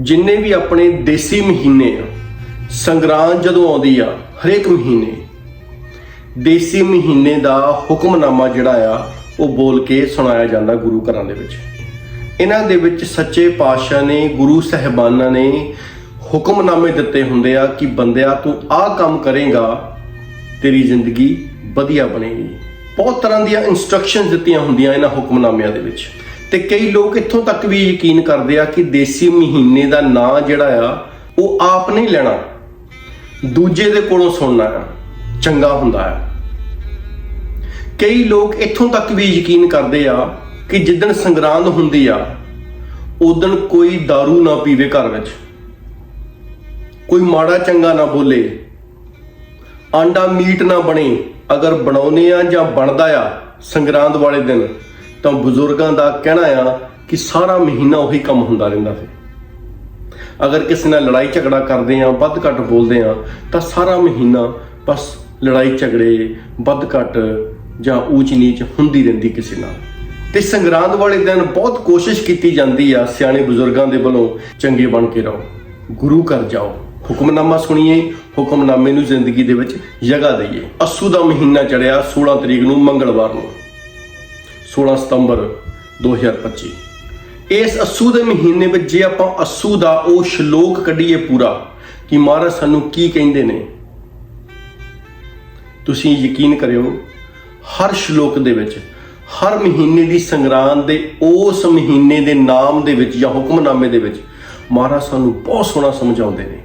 ਜਿੰਨੇ ਵੀ ਆਪਣੇ ਦੇਸੀ ਮਹੀਨੇ ਆ, ਸੰਗਰਾਂਦ ਜਦੋਂ ਆਉਂਦੀ ਆ, ਹਰੇਕ ਮਹੀਨੇ, ਦੇਸੀ ਮਹੀਨੇ ਦਾ ਹੁਕਮਨਾਮਾ ਜਿਹੜਾ ਆ, ਉਹ ਬੋਲ ਕੇ ਸੁਣਾਇਆ ਜਾਂਦਾ ਗੁਰੂ ਘਰਾਂ ਦੇ ਵਿੱਚ। ਇਹਨਾਂ ਦੇ ਵਿੱਚ ਸੱਚੇ ਪਾਤਸ਼ਾਹ ਨੇ, ਗੁਰੂ ਸਹਿਬਾਨਾਂ ਨੇ ਹੁਕਮਨਾਮੇ ਦਿੱਤੇ ਹੁੰਦੇ ਆ ਕਿ ਬੰਦਿਆ, ਤੂੰ ਆਹ ਕੰਮ ਕਰੇਗਾ, ਤੇਰੀ ਜ਼ਿੰਦਗੀ ਵਧੀਆ ਬਣੇਗੀ। ਬਹੁਤ ਤਰ੍ਹਾਂ ਦੀਆਂ ਇਨਸਟਰਕਸ਼ਨਸ ਦਿੱਤੀਆਂ ਹੁੰਦੀਆਂ ਇਹਨਾਂ ਹੁਕਮਨਾਮਿਆਂ ਦੇ ਵਿੱਚ। ਤੇ ਕਈ ਲੋਕ ਇੱਥੋਂ ਤੱਕ ਵੀ ਯਕੀਨ ਕਰਦੇ ਆ ਕਿ ਦੇਸੀ ਮਹੀਨੇ ਦਾ ਨਾਂ ਜਿਹੜਾ ਆ, ਉਹ ਆਪ ਨਹੀਂ ਲੈਣਾ। ਦੂਜੇ ਦੇ ਕੋਲੋਂ ਸੁਣਨਾ ਆ, ਚੰਗਾ ਹੁੰਦਾ ਆ। ਕਈ ਲੋਕ ਇੱਥੋਂ ਤੱਕ ਵੀ ਯਕੀਨ ਕਰਦੇ ਆ ਕਿ ਜਿੱਦਣ ਸੰਗਰਾਂਦ ਹੁੰਦੀ ਆ ਉਦਣ ਕੋਈ दारू ਨਾ ਪੀਵੇ ਘਰ ਵਿੱਚ। ਕੋਈ ਮਾੜਾ ਚੰਗਾ ਨਾ ਬੋਲੇ। ਆਂਡਾ ਮੀਟ ਨਾ ਬਣੇ, ਅਗਰ ਬਣਾਉਨੇ ਆ ਜਾਂ ਬਣਦਾ ਆ ਸੰਗਰਾਂਦ ਵਾਲੇ ਦਿਨ। ਤਾਂ ਬਜ਼ੁਰਗਾਂ ਦਾ ਕਹਿਣਾ ਆ ਕਿ ਸਾਰਾ ਮਹੀਨਾ ਉਹੀ ਕੰਮ ਹੁੰਦਾ ਰਹਿੰਦਾ ਸੀ ਅਗਰ ਕਿਸੇ ਨਾਲ ਲੜਾਈ ਝਗੜਾ ਕਰਦੇ ਆ, ਵੱਧ ਘੱਟ ਬੋਲਦੇ ਆ, ਤਾਂ ਸਾਰਾ ਮਹੀਨਾ ਬਸ ਲੜਾਈ ਝਗੜੇ, ਵੱਧ ਘੱਟ ਜਾਂ ਊਚ ਨੀਚ ਹੁੰਦੀ ਰਹਿੰਦੀ ਕਿਸੇ ਨਾਲ। ਤੇ ਸੰਗਰਾਂਦ ਵਾਲੇ ਦਿਨ ਬਹੁਤ ਕੋਸ਼ਿਸ਼ ਕੀਤੀ ਜਾਂਦੀ ਆ ਸਿਆਣੇ ਬਜ਼ੁਰਗਾਂ ਦੇ ਵੱਲੋਂ ਚੰਗੇ ਬਣ ਕੇ ਰਹੋ। ਗੁਰੂ ਘਰ ਜਾਓ। ਹੁਕਮਨਾਮਾ ਸੁਣੀਏ, ਹੁਕਮਨਾਮੇ ਨੂੰ ਜ਼ਿੰਦਗੀ ਦੇ ਵਿੱਚ ਜਗ੍ਹਾ ਦਈਏ। ਅਸੂ ਦਾ ਮਹੀਨਾ ਚੜਿਆ 16 ਤਰੀਕ ਨੂੰ ਮੰਗਲਵਾਰ ਨੂੰ। 16 ਸਤੰਬਰ 2025 ਇਸ ਅਸੂ ਦੇ ਮਹੀਨੇ ਵਿੱਚ ਜੇ ਆਪਾਂ ਅਸੂ ਦਾ ਉਹ ਸ਼ਲੋਕ ਕੱਢੀਏ ਪੂਰਾ, ਕਿ ਮਹਾਰਾਜ ਸਾਨੂੰ ਕੀ ਕਹਿੰਦੇ ਨੇ? ਤੁਸੀਂ ਯਕੀਨ ਕਰਿਓ, ਹਰ ਸ਼ਲੋਕ ਦੇ ਵਿੱਚ, ਹਰ ਮਹੀਨੇ ਦੀ ਸੰਗਰਾਂਦ ਦੇ ਉਸ ਮਹੀਨੇ ਦੇ ਨਾਮ ਦੇ ਵਿੱਚ ਜਾਂ ਹੁਕਮਨਾਮੇ ਦੇ ਵਿੱਚ ਮਹਾਰਾਜ ਸਾਨੂੰ ਬਹੁਤ ਸੋਹਣਾ ਸਮਝਾਉਂਦੇ ਨੇ।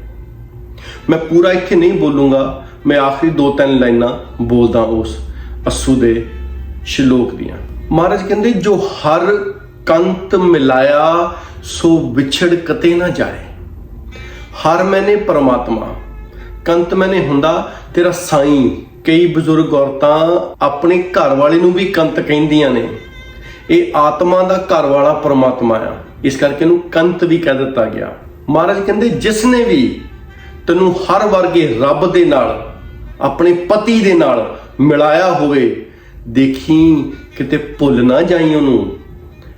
ਮੈਂ ਪੂਰਾ ਇੱਥੇ ਨਹੀਂ ਬੋਲੂੰਗਾ, ਮੈਂ ਆਖਰੀ ਦੋ ਤਿੰਨ ਲਾਈਨਾਂ ਬੋਲਦਾ ਉਸ ਅਸੂ ਦੇ ਸ਼ਲੋਕ ਦੀਆਂ। ਮਹਾਰਾਜ ਕਹਿੰਦੇ, ਜੋ ਹਰ ਕੰਤ ਮਿਲਾਇਆ, ਸੋ ਵਿਛੜ ਕਤੇ ਨਾ ਜਾਏ। ਹਰ ਮੈਨੇ ਪਰਮਾਤਮਾ, ਕੰਤ ਮੈਨੇ ਹੁੰਦਾ, ਤੇਰਾ ਸਾਈਂ। ਕਈ ਬਜ਼ੁਰਗ ਔਰਤਾਂ ਆਪਣੇ ਘਰ ਵਾਲੇ ਨੂੰ ਵੀ ਕੰਤ ਕਹਿੰਦੀਆਂ ਨੇ। ਇਹ ਆਤਮਾ ਦਾ ਘਰ ਵਾਲਾ ਪਰਮਾਤਮਾ ਆ। ਇਸ ਕਰਕੇ ਇਹਨੂੰ ਕੰਤ ਵੀ ਕਹਿ ਦਿੱਤਾ ਗਿਆ। ਮਹਾਰਾਜ ਕਹਿੰਦੇ, ਜਿਸ ਨੇ ਵੀ ਤੈਨੂੰ ਹਰ ਵਰਗੇ ਰੱਬ ਦੇ ਨਾਲ, ਆਪਣੇ ਪਤੀ ਦੇ ਨਾਲ ਮਿਲਾਇਆ ਹੋਵੇ, ਦੇਖੀ ਕਿਤੇ ਭੁੱਲ ਨਾ ਜਾਈ ਉਹਨੂੰ,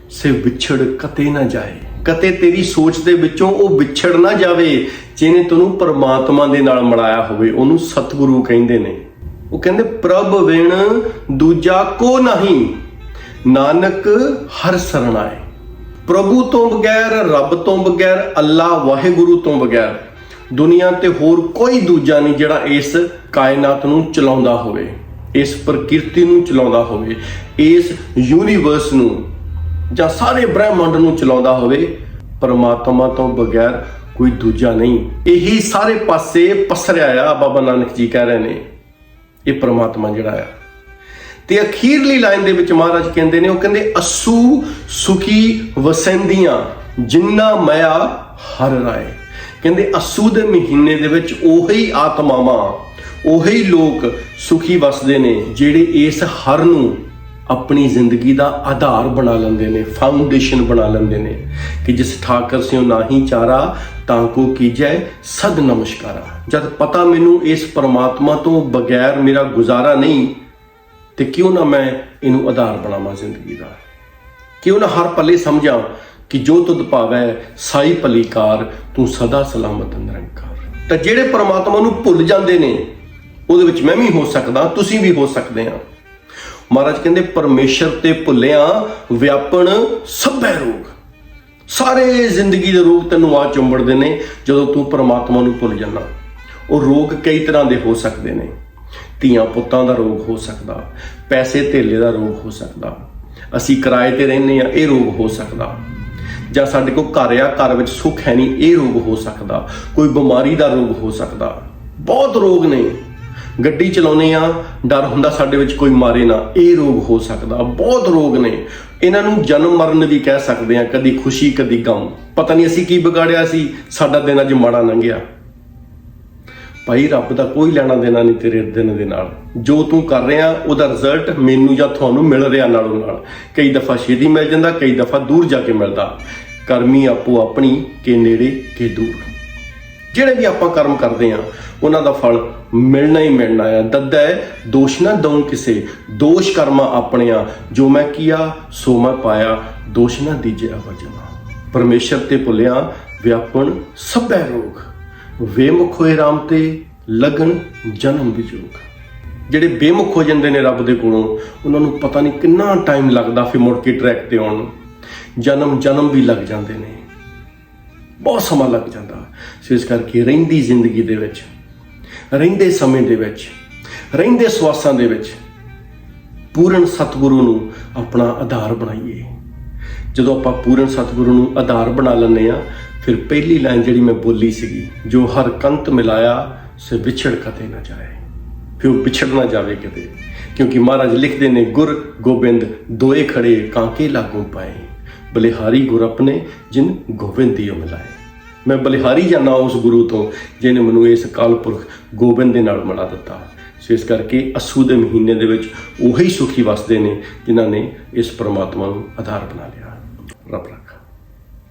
ਸੇ ਵਿਛੜ ਕਤੇ ਨਾ ਜਾਏ। ਕਤੇ ਤੇਰੀ ਸੋਚ ਦੇ ਵਿੱਚੋਂ ਉਹ ਵਿਛੜ ਨਾ ਜਾਵੇ, ਜਿਹਨੇ ਤੈਨੂੰ ਪਰਮਾਤਮਾ ਦੇ ਨਾਲ ਮਿਲਾਇਆ ਹੋਵੇ, ਉਹਨੂੰ ਸਤਿਗੁਰੂ ਕਹਿੰਦੇ ਨੇ। ਉਹ ਕਹਿੰਦੇ, ਪ੍ਰਭ ਵਿਣ ਦੂਜਾ ਕੋ ਨਹੀਂ, ਨਾਨਕ ਹਰ ਸਰਣ ਪ੍ਰਭੂ ਤੋਂ ਬਗੈਰ, ਰੱਬ ਤੋਂ ਬਗੈਰ, ਅੱਲਾ ਵਾਹਿਗੁਰੂ ਤੋਂ ਬਗੈਰ, ਦੁਨੀਆ ਤੇ ਹੋਰ ਕੋਈ ਦੂਜਾ ਨਹੀਂ ਜਿਹੜਾ ਇਸ ਕਾਇਨਾਤ ਨੂੰ ਚਲਾਉਂਦਾ ਹੋਵੇ। ਇਸ ਪ੍ਰਕਿਰਤੀ ਨੂੰ ਚਲਾਉਂਦਾ ਹੋਵੇ, ਇਸ ਯੂਨੀਵਰਸ ਨੂੰ ਜਾਂ ਸਾਰੇ ਬ੍ਰਹਿਮੰਡ ਨੂੰ ਚਲਾਉਂਦਾ ਹੋਵੇ, ਪਰਮਾਤਮਾ ਤੋਂ ਬਗੈਰ ਕੋਈ ਦੂਜਾ ਨਹੀਂ। ਇਹੀ ਸਾਰੇ ਪਾਸੇ ਪਸਰਿਆ ਆ, ਬਾਬਾ ਨਾਨਕ ਜੀ ਕਹਿ ਰਹੇ ਨੇ। ਇਹ ਪਰਮਾਤਮਾ ਜਿਹੜਾ ਆ। ਤੇ ਅਖੀਰਲੀ ਲਾਈਨ ਦੇ ਵਿੱਚ ਮਹਾਰਾਜ ਕਹਿੰਦੇ ਨੇ, ਉਹ ਕਹਿੰਦੇ, ਅਸੂ ਸੁਖੀ ਵਸੈਂਦੀਆਂ, ਜਿੰਨਾ ਮਾਇਆ ਹਰ ਰਾਏ। ਕਹਿੰਦੇ, ਅਸੂ ਦੇ ਮਹੀਨੇ ਦੇ ਵਿੱਚ ਉਹੀ ਆਤਮਾਵਾਂ ਉਹੀ ਲੋਕ ਸੁਖੀ ਵਸਦੇ ਨੇ ਜਿਹੜੇ ਇਸ ਹਰ ਨੂੰ ਆਪਣੀ ਜ਼ਿੰਦਗੀ ਦਾ ਆਧਾਰ ਬਣਾ ਲੈਂਦੇ ਨੇ ਫਾਊਂਡੇਸ਼ਨ ਬਣਾ ਲੈਂਦੇ ਨੇ ਕਿ ਜਿਸ ਠਾਕਰ ਸਿਓ ਨਾਹੀ ਚਾਰਾ, ਤਾਂ ਕੋ ਕੀਜੈ ਸਦ ਨਮਸਕਾਰਾ। ਜਦ ਪਤਾ ਮੈਨੂੰ ਇਸ ਪਰਮਾਤਮਾ ਤੋਂ ਬਗੈਰ ਮੇਰਾ ਗੁਜ਼ਾਰਾ ਨਹੀਂ, ਤੇ ਕਿਉਂ ਨਾ ਮੈਂ ਇਹਨੂੰ ਆਧਾਰ ਬਣਾਵਾਂ ਜ਼ਿੰਦਗੀ ਦਾ? ਕਿਉਂ ਨਾ ਹਰ ਪੱਲੇ ਸਮਝਾਂ ਕਿ ਜੋ ਤੁਧ ਭਾਵੈ ਸਾਈ ਭਲੀਕਾਰ, ਤੂੰ ਸਦਾ ਸਲਾਮਤ ਨਿਰੰਕਾਰ। ਤਾਂ ਜਿਹੜੇ ਪਰਮਾਤਮਾ ਨੂੰ ਭੁੱਲ ਜਾਂਦੇ ਨੇ ਉਹਦੇ ਵਿੱਚ ਮੈਂ ਵੀ ਹੋ ਸਕਦਾ, ਤੁਸੀਂ ਵੀ ਹੋ ਸਕਦੇ ਆ ਮਹਾਰਾਜ ਕਹਿੰਦੇ, ਪਰਮੇਸ਼ਰ ਤੇ ਭੁੱਲਿਆ ਵਿਆਪਣ ਸਭੈ ਰੋਗ। ਸਾਰੇ ਜ਼ਿੰਦਗੀ ਦੇ ਰੋਗ ਤੈਨੂੰ ਆ ਚੁੰਬੜਦੇ ਨੇ, ਜਦੋਂ ਤੂੰ ਪਰਮਾਤਮਾ ਨੂੰ ਭੁੱਲ ਜਾਂਦਾ। ਉਹ ਰੋਗ ਕਈ ਤਰ੍ਹਾਂ ਦੇ ਹੋ ਸਕਦੇ ਨੇ। ਧੀਆਂ ਪੁੱਤਾਂ ਦਾ ਰੋਗ ਹੋ ਸਕਦਾ, ਪੈਸੇ ਧੇਲੇ ਦਾ ਰੋਗ ਹੋ ਸਕਦਾ। ਅਸੀਂ ਕਿਰਾਏ ਤੇ ਰਹਿੰਦੇ ਆ ਇਹ ਰੋਗ ਹੋ ਸਕਦਾ। ਜਾਂ ਸਾਡੇ ਕੋਲ ਘਰ ਆ, ਘਰ ਵਿੱਚ ਸੁੱਖ ਹੈ ਨਹੀਂ, ਇਹ ਰੋਗ ਹੋ ਸਕਦਾ। ਕੋਈ ਬਿਮਾਰੀ ਦਾ ਰੋਗ ਹੋ ਸਕਦਾ। ਬਹੁਤ ਰੋਗ ਨੇ। ਗੱਡੀ ਚਲਾਉਨੇ ਆ, ਡਰ ਹੁੰਦਾ ਸਾਡੇ ਵਿੱਚ ਕੋਈ ਮਾਰੇ ਨਾ, ਇਹ ਰੋਗ ਹੋ ਸਕਦਾ, ਬਹੁਤ ਰੋਗ ਨੇ। ਇਹਨਾਂ ਨੂੰ ਜਨਮ ਮਰਨ ਵੀ ਕਹਿ ਸਕਦੇ ਆ, ਕਦੀ ਖੁਸ਼ੀ, ਕਦੀ ਗਮ। ਪਤਾ ਨਹੀਂ ਅਸੀਂ ਕੀ ਵਿਗਾੜਿਆ ਸੀ, ਸਾਡਾ ਦਿਨ ਅੱਜ ਮਾੜਾ ਲੰਘਿਆ। ਭਾਈ, ਰੱਬ ਦਾ ਕੋਈ ਲੈਣਾ ਦੇਣਾ ਨਹੀਂ ਤੇਰੇ ਦਿਨ ਦੇ ਨਾਲ। ਜੋ ਤੂੰ ਕਰ ਰਿਹਾ, ਉਹਦਾ ਰਿਜ਼ਲਟ ਮੈਨੂੰ ਜਾਂ ਤੁਹਾਨੂੰ ਮਿਲ ਰਿਹਾ ਨਾਲੋਂ ਨਾਲ। ਕਈ ਦਫਾ ਛੇਤੀ ਮਿਲ ਜਾਂਦਾ, ਕਈ ਦਫਾ ਦੂਰ ਜਾ ਕੇ ਮਿਲਦਾ। ਕਰਮੀ ਆਪੋ ਆਪਣੀ, ਕੇ ਨੇੜੇ, ਕੇ ਦੂਰ। ਜਿਹੜੇ ਵੀ ਆਪਾਂ ਕਰਮ ਕਰਦੇ ਆ ਉਹਨਾਂ ਦਾ ਫਲ ਮਿਲਣਾ ਹੀ ਮਿਲਣਾ ਆ। ਦੱਦਾ ਹੈ, ਦੋਸ਼ ਨਾ ਦਊ ਕਿਸੇ। ਦੋਸ਼ ਕਰਮਾ ਆਪਣਿਆ, ਜੋ ਮੈਂ ਕੀਆ, ਸੋ ਮੈਂ ਪਾਇਆ। ਦੋਸ਼ ਨਾ ਦੀਜੇ ਅਵਜਨਾ ਪਰਮੇਸ਼ਰ ਤੇ ਭੁੱਲਿਆ, ਵਿਆਪਣ ਸਭੈ ਰੋਗ। ਵੇਮੁਖ ਹੋਏ ਰਾਮ ਤੇ ਲਗਨ ਜਨਮ ਵਿਜੋਗ। ਜਿਹੜੇ ਬੇਮੁਖ ਹੋ ਜਾਂਦੇ ਨੇ ਰੱਬ ਦੇ ਕੋਲੋਂ, ਉਹਨਾਂ ਨੂੰ ਪਤਾ ਨਹੀਂ ਕਿੰਨਾ ਟਾਈਮ ਲੱਗਦਾ ਫਿਰ ਮੁੜ ਕੇ ਟਰੈਕ ਤੇ ਆਉਣ ਨੂੰ। ਜਨਮ ਜਨਮ ਵੀ ਲੱਗ ਜਾਂਦੇ ਨੇ। ਬਹੁਤ ਸਮਾਂ ਲੱਗ ਜਾਂਦਾ। ਸੋ ਇਸ ਕਰਕੇ ਰਹਿੰਦੀ ਜ਼ਿੰਦਗੀ ਦੇ ਵਿੱਚ, ਰਹਿੰਦੇ ਸਮੇਂ ਦੇ ਵਿੱਚ, ਰਹਿੰਦੇ ਸਵਾਸਾਂ ਦੇ ਵਿੱਚ ਪੂਰਨ ਸਤਿਗੁਰੂ ਨੂੰ ਆਪਣਾ ਆਧਾਰ ਬਣਾਈਏ। ਜਦੋਂ ਆਪਾਂ ਪੂਰਨ ਸਤਿਗੁਰੂ ਨੂੰ ਆਧਾਰ ਬਣਾ ਲੈਂਦੇ ਆ ਫਿਰ ਪਹਿਲੀ ਲਾਈਨ ਜਿਹੜੀ ਮੈਂ ਬੋਲੀ ਸੀਗੀ, ਜੋ ਹਰ ਕੰਤ ਮਿਲਾਇਆ, ਸੇ ਵਿਛੜ ਕਦੇ ਨਾ ਜਾਏ। ਫਿਰ ਉਹ ਵਿਛੜ ਨਾ ਜਾਵੇ ਕਿਤੇ, ਕਿਉਂਕਿ ਮਹਾਰਾਜ ਲਿਖਦੇ ਨੇ, ਗੁਰ ਗੋਬਿੰਦ ਦੋਏ ਖੜੇ ਕਾਂਕੇ ਲਾਗੂ ਪਾਏ। ਬਲਿਹਾਰੀ ਗੁਰ ਆਪਣੇ ਜਿਨ ਗੋਬਿੰਦੀਓ ਮਿਲਾਏ ਮੈਂ ਬਲਿਹਾਰੀ ਜਾਣਾ ਉਸ ਗੁਰੂ ਤੋਂ ਜਿਹਨੇ ਮੈਨੂੰ ਇਸ ਕਾਲ ਪੁਰਖ ਗੋਬਿੰਦ ਦੇ ਨਾਲ ਮਿਲਾ ਦਿੱਤਾ। ਸੋ ਇਸ ਕਰਕੇ ਅਸੂ ਦੇ ਮਹੀਨੇ ਦੇ ਵਿੱਚ ਉਹੀ ਸੁਖੀ ਵਸਦੇ ਨੇ, ਜਿਨ੍ਹਾਂ ਨੇ ਇਸ ਪ੍ਰਮਾਤਮਾ ਨੂੰ ਆਧਾਰ ਬਣਾ ਲਿਆ। ਰੱਬ ਰੱਖ।